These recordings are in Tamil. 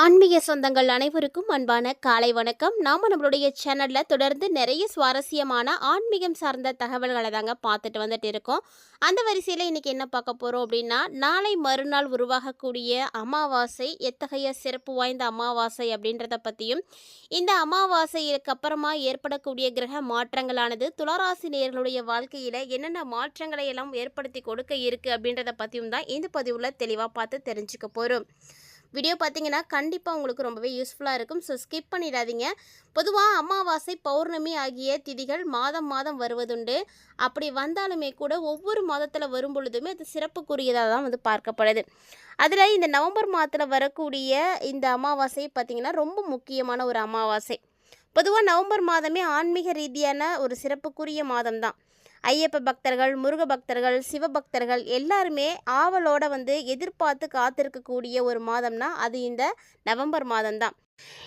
ஆன்மீக சொந்தங்கள் அனைவருக்கும் அன்பான காலை வணக்கம். நாம் நம்மளுடைய சேனலில் தொடர்ந்து நிறைய சுவாரஸ்யமான ஆன்மீகம் சார்ந்த தகவல்களை தாங்க பார்த்துட்டு வந்துட்டு இருக்கோம். அந்த வரிசையில் இன்றைக்கி என்ன பார்க்க போகிறோம் அப்படின்னா நாளை மறுநாள் உருவாகக்கூடிய அமாவாசை எத்தகைய சிறப்பு வாய்ந்த அமாவாசை அப்படின்றத பற்றியும் இந்த அமாவாசைக்கு அப்புறமா ஏற்படக்கூடிய கிரக மாற்றங்களானது துளராசி நேர்களுடைய வாழ்க்கையில் என்னென்ன மாற்றங்களை எல்லாம் ஏற்படுத்தி கொடுக்க இருக்குது அப்படின்றத பற்றியும் தான் இந்த பதிவில் தெளிவாக பார்த்து தெரிஞ்சுக்க போகிறோம் வீடியோ பார்த்தீங்கன்னா கண்டிப்பாக உங்களுக்கு ரொம்பவே யூஸ்ஃபுல்லாக இருக்கும். ஸோ ஸ்கிப் பண்ணிடாதீங்க. பொதுவாக அமாவாசை பௌர்ணமி ஆகிய திதிகள் மாதம் மாதம் வருவதுண்டு. அப்படி வந்தாலுமே கூட ஒவ்வொரு மாதத்தில் வரும் பொழுதுமே அது சிறப்புக்குரியதாக தான் வந்து பார்க்கப்படுது. அதில் இந்த நவம்பர் மாதத்தில் வரக்கூடிய இந்த அமாவாசை பார்த்திங்கன்னா ரொம்ப முக்கியமான ஒரு அமாவாசை. பொதுவாக நவம்பர் மாதமே ஆன்மீக ரீதியான ஒரு சிறப்புக்குரிய மாதம் தான். ஐயப்ப பக்தர்கள் முருக பக்தர்கள் சிவபக்தர்கள் எல்லாருமே ஆவலோட வந்து எதிர்பார்த்து காத்திருக்கக்கூடிய ஒரு மாதம்னா அது இந்த நவம்பர் மாதம்தான்.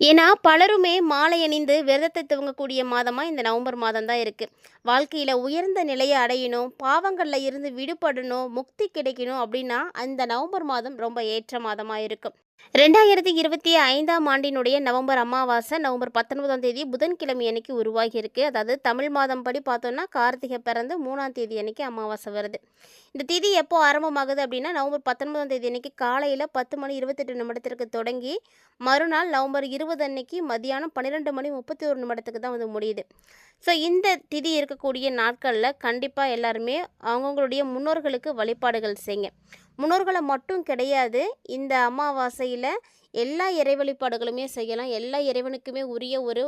ஏன்னா பலருமே மாலை அணிந்து விரதத்தை துவங்கக்கூடிய மாதமாக இந்த நவம்பர் மாதம் தான் இருக்குது வாழ்க்கையில் உயர்ந்த நிலையை அடையணும் பாவங்களில் இருந்து விடுபடணும் முக்தி கிடைக்கணும் அப்படின்னா அந்த நவம்பர் மாதம் ரொம்ப ஏற்ற மாதமாக இருக்கும். ரெண்டாயிரத்தி இருபத்தி ஐந்தாம் ஆண்டினுடைய நவம்பர் அமாவாசை நவம்பர் பத்தொன்பதாம் தேதி புதன்கிழமை அன்னைக்கு உருவாகியிருக்கு அதாவது தமிழ் மாதம் படி பார்த்தோன்னா கார்த்திகை பிறந்து மூணாம் தேதி அன்னைக்கு அமாவாசை வருது. இந்த திதி எப்போ ஆரம்பமாகுது அப்படின்னா நவம்பர் பத்தொன்பதாம் தேதி அன்னைக்கு காலையில் பத்து மணி இருபத்தெட்டு நிமிடத்திற்கு தொடங்கி மறுநாள் நவம்பர் இருபது அன்னைக்கு மதியானம் பன்னிரெண்டு மணி முப்பத்தி ஒரு நிமிடத்துக்கு தான் வந்து முடியுது. ஸோ இந்த திதி இருக்கக்கூடிய நாட்களில் கண்டிப்பாக எல்லாருமே அவங்கவுங்களுடைய முன்னோர்களுக்கு வழிபாடுகள் செய்யுங்க முன்னோர்களை மட்டும் கிடையாது இந்த அமாவாசையில் எல்லா இறை வழிபாடுகளுமே செய்யலாம். எல்லா இறைவனுக்குமே உரிய ஒரு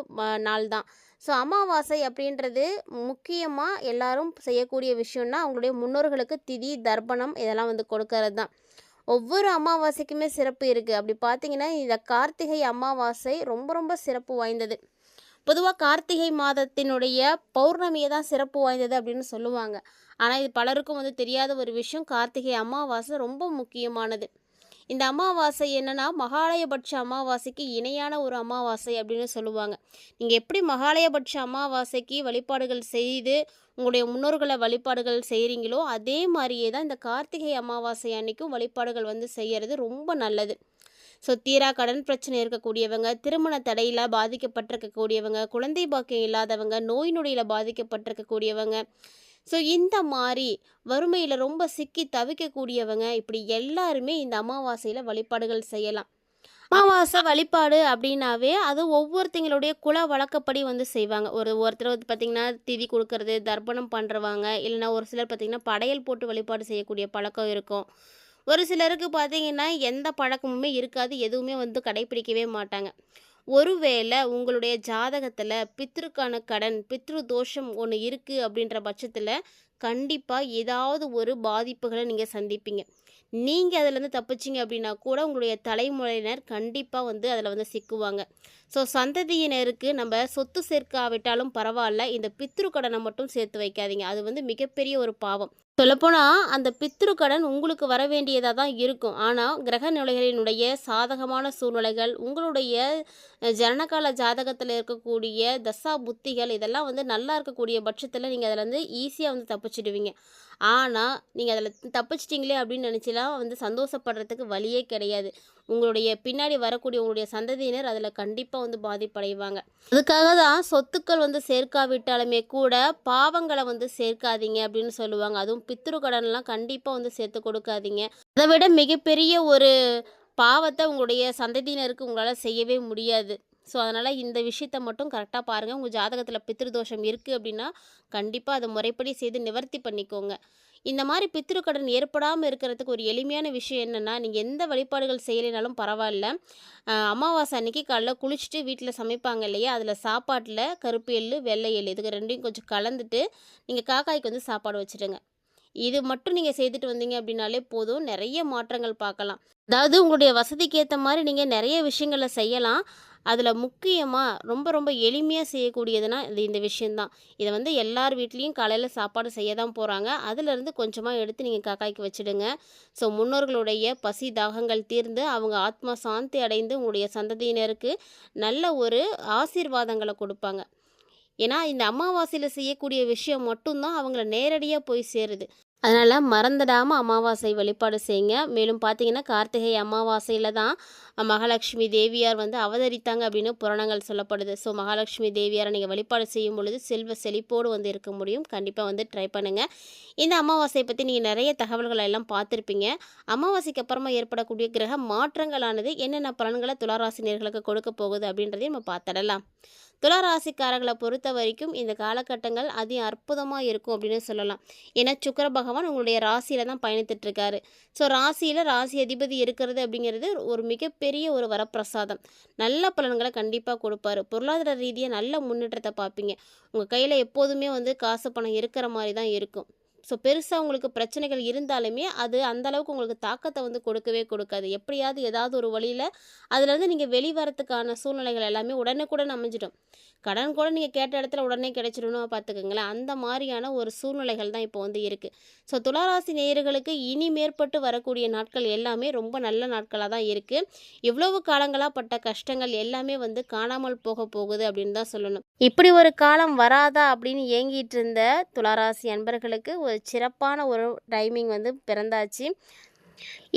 நாள் தான். ஸோ அமாவாசை அப்படின்றது முக்கியமாக எல்லாரும் செய்யக்கூடிய விஷயம்னா அவங்களுடைய முன்னோர்களுக்கு திதி தர்ப்பணம் இதெல்லாம் வந்து கொடுக்கறது தான். ஒவ்வொரு அமாவாசைக்குமே சிறப்பு இருக்குது அப்படி பார்த்தீங்கன்னா இந்த கார்த்திகை அமாவாசை ரொம்ப ரொம்ப சிறப்பு வாய்ந்தது. பொதுவாக கார்த்திகை மாதத்தினுடைய பௌர்ணமியை தான் சிறப்பு வாய்ந்தது அப்படின்னு சொல்லுவாங்க. ஆனால் இது பலருக்கும் வந்து தெரியாத ஒரு விஷயம். கார்த்திகை அமாவாசை ரொம்ப முக்கியமானது. இந்த அமாவாசை என்னென்னா மகாலயபட்ச அமாவாசைக்கு இணையான ஒரு அமாவாசை அப்படின்னு சொல்லுவாங்க. நீங்கள் எப்படி மகாலயபட்ச அமாவாசைக்கு வழிபாடுகள் செய்து உங்களுடைய முன்னோர்களை வழிபாடுகள் செய்கிறீங்களோ அதே மாதிரியே தான் இந்த கார்த்திகை அமாவாசை அன்னைக்கும் வழிபாடுகள் வந்து செய்கிறது ரொம்ப நல்லது. ஸோ தீரா கடன் பிரச்சனை இருக்கக்கூடியவங்க திருமண தடையில் பாதிக்கப்பட்டிருக்கக்கூடியவங்க குழந்தை பாக்கியம் இல்லாதவங்க நோய் நொடியில் பாதிக்கப்பட்டிருக்கக்கூடியவங்க. ஸோ இந்த மாதிரி வறுமையில் ரொம்ப சிக்கி தவிக்கக்கூடியவங்க இப்படி எல்லாருமே இந்த அமாவாசையில் வழிபாடுகள் செய்யலாம். அமாவாசை வழிபாடு அப்படின்னாவே அது ஒவ்வொருத்தங்களுடைய குல வழக்கப்படி வந்து செய்வாங்க. ஒரு ஒருத்தர் வந்து பார்த்திங்கன்னா திதி கொடுக்கறது தர்ப்பணம் பண்ணுறவாங்க இல்லைன்னா ஒரு சிலர் பார்த்திங்கன்னா படையல் போட்டு வழிபாடு செய்யக்கூடிய பழக்கம் இருக்கும். ஒரு சிலருக்கு பார்த்தீங்கன்னா எந்த பழக்கமுமே இருக்காது எதுவுமே வந்து கடைப்பிடிக்கவே மாட்டாங்க. ஒருவேளை உங்களுடைய ஜாதகத்தில் பித்ருக்கான கடன் பித்ரு தோஷம் ஒன்று இருக்குது அப்படின்ற பட்சத்தில் கண்டிப்பாக ஏதாவது ஒரு பாதிப்புகளை நீங்கள் சந்திப்பீங்க. நீங்கள் அதிலேருந்து தப்பிச்சிங்க அப்படின்னா கூட உங்களுடைய தலைமுறையினர் கண்டிப்பாக வந்து அதில் வந்து சிக்குவாங்க. ஸோ சந்ததியினருக்கு நம்ம சொத்து சேர்க்காவிட்டாலும் பரவாயில்ல இந்த பித்ரு கடனை மட்டும் சேர்த்து வைக்காதீங்க. அது வந்து மிகப்பெரிய ஒரு பாவம். சொல்லப்போனால் அந்த பித்ரு கடன் உங்களுக்கு வர வேண்டியதாக தான் இருக்கும். ஆனால் கிரக நிலைகளினுடைய சாதகமான சூழ்நிலைகள் உங்களுடைய ஜனனகால ஜாதகத்தில் இருக்கக்கூடிய தசா புத்திகள் இதெல்லாம் வந்து நல்லா இருக்கக்கூடிய பட்சத்தில் நீங்கள் அதில் வந்து ஈஸியாக வந்து தப்பிச்சிடுவீங்க. ஆனால் நீங்கள் அதில் தப்பிச்சிட்டிங்களே அப்படின்னு நினச்சிலாம் வந்து சந்தோஷப்படுறதுக்கு வழியே கிடையாது. உங்களுடைய பின்னாடி வரக்கூடிய உங்களுடைய சந்ததியினர் அதில் கண்டிப்பாக வந்து பாதிப்படைவாங்க. அதுக்காக தான் சொத்துக்கள் வந்து சேர்க்காவிட்டாலுமே கூட பாவங்களை வந்து சேர்க்காதீங்க அப்படின்னு சொல்லுவாங்க. அதுவும் பித்ரு கடன்லாம் கண்டிப்பாக வந்து சேர்த்து கொடுக்காதீங்க. அதை விட மிகப்பெரிய ஒரு பாவத்தை உங்களுடைய சந்ததியினருக்கு உங்களால் செய்யவே முடியாது. ஸோ அதனால் இந்த விஷயத்த மட்டும் கரெக்டாக பாருங்கள் உங்கள் ஜாதகத்தில் பித்ருதோஷம் இருக்குது அப்படின்னா கண்டிப்பாக அதை முறைப்படி செய்து நிவர்த்தி பண்ணிக்கோங்க. இந்த மாதிரி பித்ரு கடன் ஏற்படாமல் இருக்கிறதுக்கு ஒரு எளிமையான விஷயம் என்னென்னா நீங்கள் எந்த வழிபாடுகள் செய்யலைனாலும் பரவாயில்ல. அமாவாசை அன்னைக்கு காலைல குளிச்சுட்டு வீட்டில் சமைப்பாங்க இல்லையா? அதில் சாப்பாட்டில் கருப்பு எள்ளு வெள்ளை எள்ளு இதுக்கு ரெண்டையும் கொஞ்சம் கலந்துட்டு நீங்கள் காக்காய்க்கு வந்து சாப்பாடு வச்சுடுங்க. இது மட்டும் நீங்கள் செய்துட்டு வந்தீங்க அப்படின்னாலே போதும். நிறைய மாற்றங்கள் பார்க்கலாம். அதாவது உங்களுடைய வசதிக்கு ஏற்ற மாதிரி நீங்கள் நிறைய விஷயங்களை செய்யலாம். அதில் முக்கியமாக ரொம்ப ரொம்ப எளிமையாக செய்யக்கூடியதுனால் இது இந்த விஷயந்தான். இதை வந்து எல்லார் வீட்லேயும் காலையில் சாப்பாடு செய்ய தான் போகிறாங்க அதிலிருந்து கொஞ்சமாக எடுத்து நீங்கள் காக்காய்க்கு வச்சிடுங்க. ஸோ முன்னோர்களுடைய பசி தாகங்கள் தீர்ந்து அவங்க ஆத்மா சாந்தி அடைந்து உங்களுடைய சந்ததியினருக்கு நல்ல ஒரு ஆசீர்வாதங்களை கொடுப்பாங்க. ஏன்னா இந்த அமாவாசையில் செய்யக்கூடிய விஷயம் மட்டும்தான் அவங்கள நேரடியாக போய் சேருது. அதனால் மறந்துடாமல் அமாவாசை வழிபாடு செய்யுங்க. மேலும் பார்த்தீங்கன்னா கார்த்திகை அமாவாசையில் தான் மகாலட்சுமி தேவியார் வந்து அவதரித்தாங்க அப்படின்னு புராணங்கள் சொல்லப்படுது. ஸோ மகாலட்சுமி தேவியாரை நீங்கள் வழிபாடு செய்யும் பொழுது செல்வ செழிப்போடு வந்து இருக்க முடியும். கண்டிப்பாக வந்து ட்ரை பண்ணுங்கள் இந்த அமாவாசையை பற்றி நீங்கள் நிறைய தகவல்களை எல்லாம் பார்த்துருப்பீங்க. அமாவாசைக்கு அப்புறமா ஏற்படக்கூடிய கிரக மாற்றங்களானது என்னென்ன பலன்களை துளாராசினியர்களுக்கு கொடுக்க போகுது அப்படின்றதையும் நம்ம பார்த்துடலாம். துளாராசிக்காரர்களை பொறுத்த வரைக்கும் இந்த காலகட்டங்கள் அதி அற்புதமாக இருக்கும் அப்படின்னு சொல்லலாம். ஏன்னா சுக்கர பகவான் உங்களுடைய ராசியில் தான் பயணித்துட்டு இருக்காரு. ஸோ ராசியில் ராசி அதிபதி இருக்கிறது அப்படிங்கிறது ஒரு மிகப்பெரிய ஒரு வரப்பிரசாதம். நல்ல பலன்களை கண்டிப்பாக கொடுப்பாரு. பொருளாதார ரீதியாக நல்ல முன்னேற்றத்தை பார்ப்பீங்க. உங்கள் கையில் எப்போதுமே வந்து காசு பணம் இருக்கிற மாதிரி தான் இருக்கும். ஸோ பெருசாக உங்களுக்கு பிரச்சனைகள் இருந்தாலுமே அது அந்தளவுக்கு உங்களுக்கு தாக்கத்தை வந்து கொடுக்கவே கொடுக்காது. எப்படியாவது ஏதாவது ஒரு வழியில் அதுலேருந்து நீங்கள் வெளிவரத்துக்கான சூழ்நிலைகள் எல்லாமே உடனுக்குடன் அமைஞ்சிடும். கடன் கூட நீங்கள் கேட்ட இடத்துல உடனே கிடைச்சிடணும் பார்த்துக்கோங்களேன் அந்த மாதிரியான ஒரு சூழ்நிலைகள் தான் இப்போ வந்து இருக்குது ஸோ துளாராசி நேயர்களுக்கு இனி மேற்பட்டு வரக்கூடிய நாட்கள் எல்லாமே ரொம்ப நல்ல நாட்களாக தான் இருக்குது இவ்வளவு காலங்களாக பட்ட கஷ்டங்கள் எல்லாமே வந்து காணாமல் போக போகுது அப்படின்னு தான் சொல்லணும். இப்படி ஒரு காலம் வராதா அப்படின்னு ஏங்கிட்டு இருந்த துளாராசி அன்பர்களுக்கு ஒரு சிறப்பான ஒரு டைமிங் வந்து பிறந்தாச்சு.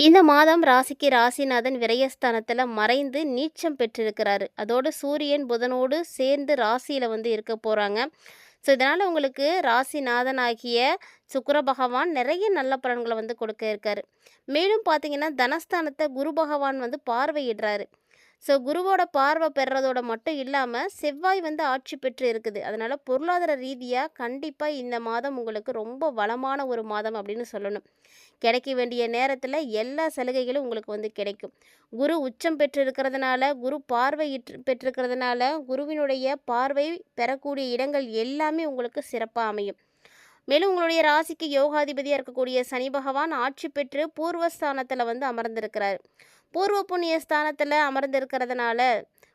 இந்த மாதம் ராசிக்கு ராசிநாதன் விரயஸ்தானத்தில் மறைந்து நீச்சம் பெற்றிருக்கிறாரு. அதோடு சூரியன் புதனோடு சேர்ந்து ராசியில் வந்து இருக்க போகிறாங்க ஸோ இதனால் உங்களுக்கு ராசிநாதனாகிய சுக்கர பகவான் நிறைய நல்ல பலன்களை வந்து கொடுக்க இருக்காரு. மேலும் பார்த்தீங்கன்னா தனஸ்தானத்தை குரு பகவான் வந்து பார்வையிடுறாரு. ஸோ குருவோட பார்வை பெறதோட மட்டும் இல்லாமல் செவ்வாய் வந்து ஆட்சி பெற்று இருக்குது. அதனால் பொருளாதார ரீதியாக கண்டிப்பாக இந்த மாதம் உங்களுக்கு ரொம்ப வளமான ஒரு மாதம் அப்படின்னு சொல்லணும். கிடைக்க வேண்டிய நேரத்தில் எல்லா சலுகைகளும் உங்களுக்கு வந்து கிடைக்கும். குரு உச்சம் பெற்றிருக்கிறதுனால குரு பார்வையிட்டு பெற்றிருக்கிறதுனால குருவினுடைய பார்வை பெறக்கூடிய இடங்கள் எல்லாமே உங்களுக்கு சிறப்பாக அமையும். மேலும் உங்களுடைய ராசிக்கு யோகாதிபதியாக இருக்கக்கூடிய சனி பகவான் ஆட்சி பெற்று பூர்வஸ்தானத்தில் வந்து அமர்ந்திருக்கிறார். பூர்வ புண்ணிய ஸ்தானத்தில் அமர்ந்திருக்கிறதுனால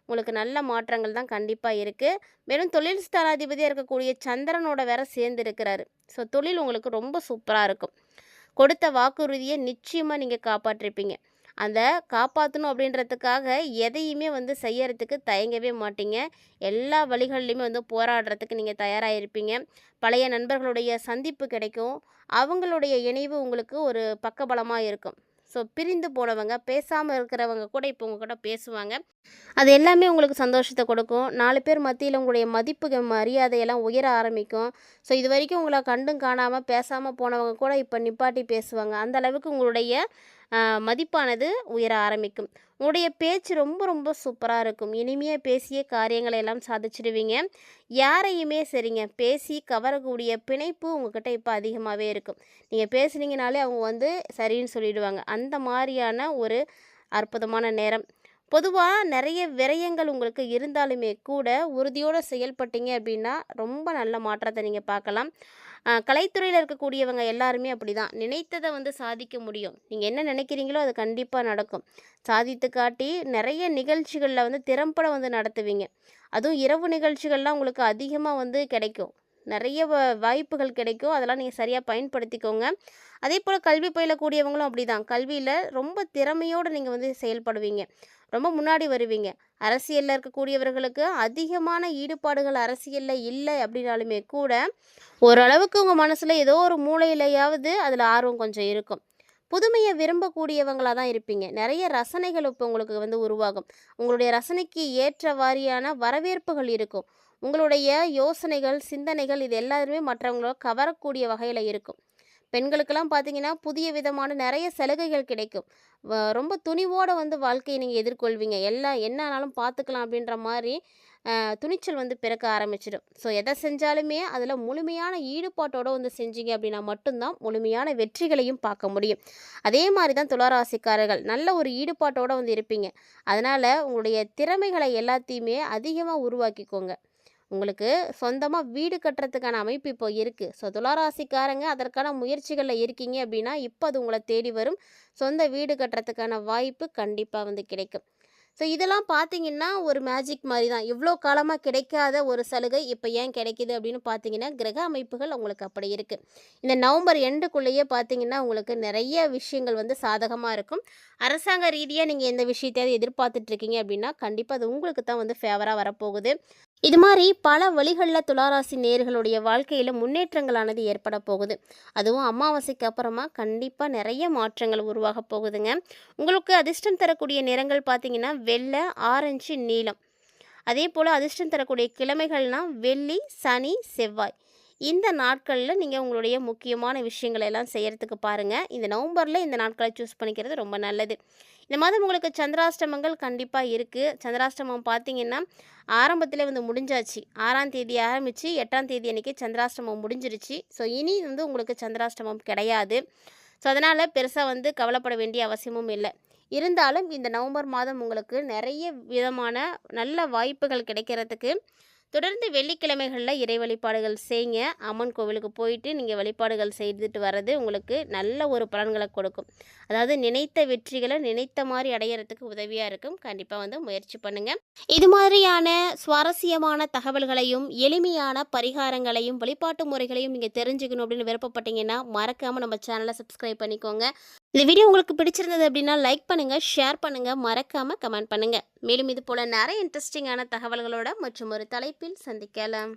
உங்களுக்கு நல்ல மாற்றங்கள் தான் கண்டிப்பாக இருக்குது மேலும் தொழில் ஸ்தானாதிபதியாக இருக்கக்கூடிய சந்திரனோட வேற சேர்ந்து இருக்கிறாரு ஸோ தொழில் உங்களுக்கு ரொம்ப சூப்பராக இருக்கும். கொடுத்த வாக்குறுதியை நிச்சயமாக நீங்கள் காப்பாற்றிருப்பீங்க. அந்த காப்பாற்றணும் அப்படின்றதுக்காக எதையுமே வந்து செய்யறதுக்கு தயங்கவே மாட்டீங்க. எல்லா வழிகள்லையுமே வந்து போராடுறதுக்கு நீங்கள் தயாராக இருப்பீங்க பழைய நண்பர்களுடைய சந்திப்பு கிடைக்கும். அவங்களுடைய இணைவு உங்களுக்கு ஒரு பக்கபலமாக இருக்கும். ஸோ பிரிந்து போனவங்க பேசாமல் இருக்கிறவங்க கூட இப்போ உங்கள் கூட பேசுவாங்க. அது எல்லாமே உங்களுக்கு சந்தோஷத்தை கொடுக்கும். நாலு பேர் மத்தியில் உங்களுடைய மதிப்பு மரியாதையெல்லாம் உயர ஆரம்பிக்கும். ஸோ இது வரைக்கும் உங்களை கண்டும் காணாமல் பேசாமல் போனவங்க கூட இப்போ நிப்பாட்டி பேசுவாங்க. அந்த அளவுக்கு உங்களுடைய மதிப்பானது உயர ஆரம்பிக்கும். உங்களுடைய பேச்சு ரொம்ப ரொம்ப சூப்பராக இருக்கும். இனிமையாக பேசிய காரியங்களை எல்லாம் சாதிச்சிடுவீங்க. யாரையுமே சரிங்க பேசி கவரக்கூடிய பிணைப்பு உங்ககிட்ட இப்போ அதிகமாகவே இருக்கும். நீங்கள் பேசுனீங்கனாலே அவங்க வந்து சரின்னு சொல்லிடுவாங்க. அந்த மாதிரியான ஒரு அற்புதமான நேரம். பொதுவாக நிறைய விரயங்கள் உங்களுக்கு இருந்தாலுமே கூட உறுதியோடு செயல்பட்டீங்க அப்படின்னா ரொம்ப நல்ல மாற்றத்தை நீங்கள் பார்க்கலாம். கலைத்துறையில் இருக்கக்கூடியவங்க எல்லாருமே அப்படி தான் நினைத்ததை வந்து சாதிக்க முடியும். நீங்கள் என்ன நினைக்கிறீங்களோ அது கண்டிப்பாக நடக்கும். சாதித்து காட்டி நிறைய நிகழ்ச்சிகளில் வந்து திறம்பட வந்து நடத்துவீங்க. அதுவும் இரவு நிகழ்ச்சிகள்லாம் உங்களுக்கு அதிகமாக வந்து கிடைக்கும். நிறைய வ- வாய்ப்புகள் கிடைக்கும். அதெல்லாம் நீங்கள் சரியாக பயன்படுத்திக்கோங்க. அதே போல் கல்வி பயிலக்கூடியவங்களும் அப்படி தான் கல்வியில் ரொம்ப திறமையோடு நீங்கள் வந்து செயல்படுவீங்க. ரொம்ப முன்னாடி வருவீங்க. அரசியலில் இருக்கக்கூடியவர்களுக்கு அதிகமான ஈடுபாடுகள் அரசியலில் இல்லை அப்படின்னாலுமே கூட ஓரளவுக்கு உங்கள் மனசில் ஏதோ ஒரு மூளையிலையாவது அதில் ஆர்வம் கொஞ்சம் இருக்கும். புதுமையை விரும்பக்கூடியவங்களாக தான் இருப்பீங்க. நிறைய ரசனைகள் இப்போ உங்களுக்கு வந்து உருவாகும். உங்களுடைய ரசனைக்கு ஏற்ற வாரியான வரவேற்புகள் இருக்கும். உங்களுடைய யோசனைகள் சிந்தனைகள் இது எல்லாருமே மற்றவங்கள கவரக்கூடிய வகையில் இருக்கும். பெண்களுக்கெல்லாம் பார்த்தீங்கன்னா புதிய விதமான நிறைய சலுகைகள் கிடைக்கும். வ- ரொம்ப துணிவோடு வந்து வாழ்க்கையை நீங்கள் எதிர்கொள்வீங்க. எல்லாம் என்ன ஆனாலும் பார்த்துக்கலாம் அப்படின்ற மாதிரி துணிச்சல் வந்து பிறக்க ஆரம்பிச்சிடும். ஸோ எதை செஞ்சாலுமே அதில் முழுமையான ஈடுபாட்டோடு வந்து செஞ்சீங்க அப்படின்னா மட்டும்தான் முழுமையான வெற்றிகளையும் பார்க்க முடியும். அதே மாதிரி தான் துளாராசிக்காரர்கள். நல்ல ஒரு ஈடுபாட்டோடு வந்து இருப்பீங்க. அதனால் உங்களுடைய திறமைகளை எல்லாத்தையுமே அதிகமாக உருவாக்கிக்கோங்க. உங்களுக்கு சொந்தமாக வீடு கட்டுறதுக்கான அமைப்பு இப்போ இருக்குது ஸோ துளாராசிக்காரங்க அதற்கான முயற்சிகளில் இருக்கீங்க அப்படின்னா இப்போ அது உங்களை தேடி வரும். சொந்த வீடு கட்டுறதுக்கான வாய்ப்பு கண்டிப்பாக வந்து கிடைக்கும். ஸோ இதெல்லாம் பார்த்தீங்கன்னா ஒரு மேஜிக் மாதிரி தான். இவ்வளோ காலமாக கிடைக்காத ஒரு சலுகை இப்போ ஏன் கிடைக்கிது அப்படின்னு பார்த்தீங்கன்னா கிரக அமைப்புகள் உங்களுக்கு அப்படி இருக்குது இந்த நவம்பர் எண்டுக்குள்ளேயே பார்த்தீங்கன்னா உங்களுக்கு நிறைய விஷயங்கள் வந்து சாதகமாக இருக்கும். அரசாங்க ரீதியாக நீங்கள் எந்த விஷயத்தையாவது எதிர்பார்த்துட்ருக்கீங்க அப்படின்னா கண்டிப்பாக அது உங்களுக்கு தான் வந்து ஃபேவராக வரப்போகுது. இது மாதிரி பல வழிகளில் துளாராசி நேர்களுடைய வாழ்க்கையில் முன்னேற்றங்களானது ஏற்பட போகுது. அதுவும் அமாவாசைக்கு அப்புறமா கண்டிப்பாக நிறைய மாற்றங்கள் உருவாக போகுதுங்க. உங்களுக்கு அதிர்ஷ்டம் தரக்கூடிய நிறங்கள் பார்த்தீங்கன்னா வெள்ளை ஆரஞ்சு நீலம். அதே போல் அதிர்ஷ்டம் தரக்கூடிய கிழமைகள்னால் வெள்ளி சனி செவ்வாய். இந்த நாட்களில் நீங்கள் உங்களுடைய முக்கியமான விஷயங்களை எல்லாம் செய்கிறதுக்கு பாருங்கள் இந்த நவம்பரில் இந்த நாட்களை சூஸ் பண்ணிக்கிறது ரொம்ப நல்லது. இந்த மாதம் உங்களுக்கு சந்திராஷ்டமங்கள் கண்டிப்பாக இருக்குது சந்திராஷ்டமம் பார்த்தீங்கன்னா ஆரம்பத்தில் வந்து முடிஞ்சாச்சு. ஆறாம் தேதி ஆரம்பித்து எட்டாம் தேதி அன்றைக்கி சந்திராஷ்டமம் முடிஞ்சிருச்சு. ஸோ இனி வந்து உங்களுக்கு சந்திராஷ்டமம் கிடையாது. ஸோ அதனால் பெருசாக வந்து கவலைப்பட வேண்டிய அவசியமும் இல்லை. இருந்தாலும் இந்த நவம்பர் மாதம் உங்களுக்கு நிறைய விதமான நல்ல வாய்ப்புகள் கிடைக்கிறதுக்கு தொடர்ந்து வெள்ளிக்கிழமைகளில் இறை வழிபாடுகள் செய்யுங்க அம்மன் கோவிலுக்கு போயிட்டு நீங்கள் வழிபாடுகள் செய்துட்டு வர்றது உங்களுக்கு நல்ல ஒரு பலன்களை கொடுக்கும். அதாவது நினைத்த வெற்றிகளை நினைத்த மாதிரி அடையிறதுக்கு உதவியாக இருக்கும். கண்டிப்பாக வந்து முயற்சி பண்ணுங்கள் இது மாதிரியான சுவாரஸ்யமான தகவல்களையும் எளிமையான பரிகாரங்களையும் வழிபாட்டு முறைகளையும் நீங்கள் தெரிஞ்சுக்கணும் அப்படின்னு விருப்பப்பட்டீங்கன்னா மறக்காமல் நம்ம சேனலை சப்ஸ்கிரைப் பண்ணிக்கோங்க. இந்த வீடியோ உங்களுக்கு பிடிச்சிருந்தது அப்படின்னா லைக் பண்ணுங்கள் ஷேர் பண்ணுங்கள் மறக்காமல் கமெண்ட் பண்ணுங்கள் மேலும் இது போல் நிறைய இன்ட்ரெஸ்டிங்கான தகவல்களோட மற்றும் ஒரு தலைப்பில் சந்திக்கலாம்.